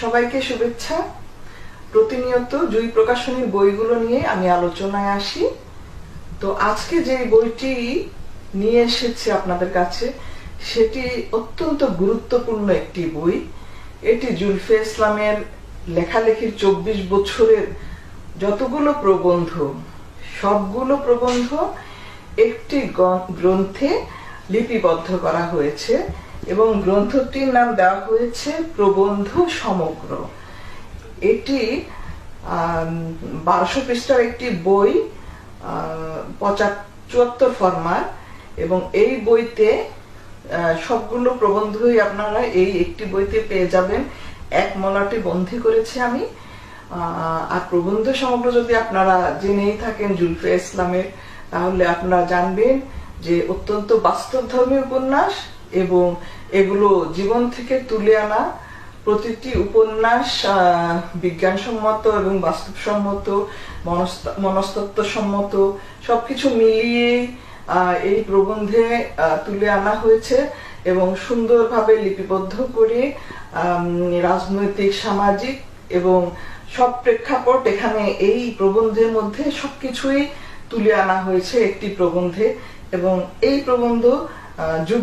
সবাইকে শুভেচ্ছা। প্রতিনিয়ত জুই প্রকাশনীর বইগুলো নিয়ে আমি আলোচনায় আসি। তো আজকে যে বইটি নিয়ে এসেছি আপনাদের কাছে, সেটি অত্যন্ত গুরুত্বপূর্ণ একটি বই। এটি জুলফে ইসলামের লেখালেখির চব্বিশ বছরের যতগুলো প্রবন্ধ, সবগুলো প্রবন্ধ একটি গ্রন্থে লিপিবদ্ধ করা হয়েছে। এবং গ্রন্থটির নাম দেওয়া হয়েছে প্রবন্ধ সমগ্র। এটি বারোশো পৃষ্ঠার একটি বই পঁচাত্তর ফরমার এবং এই বইতে সবগুলো প্রবন্ধই আপনারা এই একটি বইতে পেয়ে যাবেন। এক মলাটি বন্ধি করেছি আমি। আর প্রবন্ধ সমগ্র যদি আপনারা জেনেই থাকেন জুলফে ইসলামের, তাহলে আপনারা জানবেন যে অত্যন্ত বাস্তবধর্মী উপন্যাস এবং এগুলো জীবন থেকে তুলে আনা প্রতিটি উপন্যাস বিজ্ঞানসম্মত এবং বাস্তবসম্মত, মনস্ত- মনস্তত্ত্বসম্মত, সবকিছু মিলিয়ে এই প্রবন্ধে তুলে আনা হয়েছে এবং সুন্দরভাবে লিপিবদ্ধ করে রাজনৈতিক, সামাজিক এবং সব প্রেক্ষাপট এখানে এই প্রবন্ধের মধ্যে সবকিছুই তুলে আনা হয়েছে একটি প্রবন্ধে এবং এই প্রবন্ধ যুগ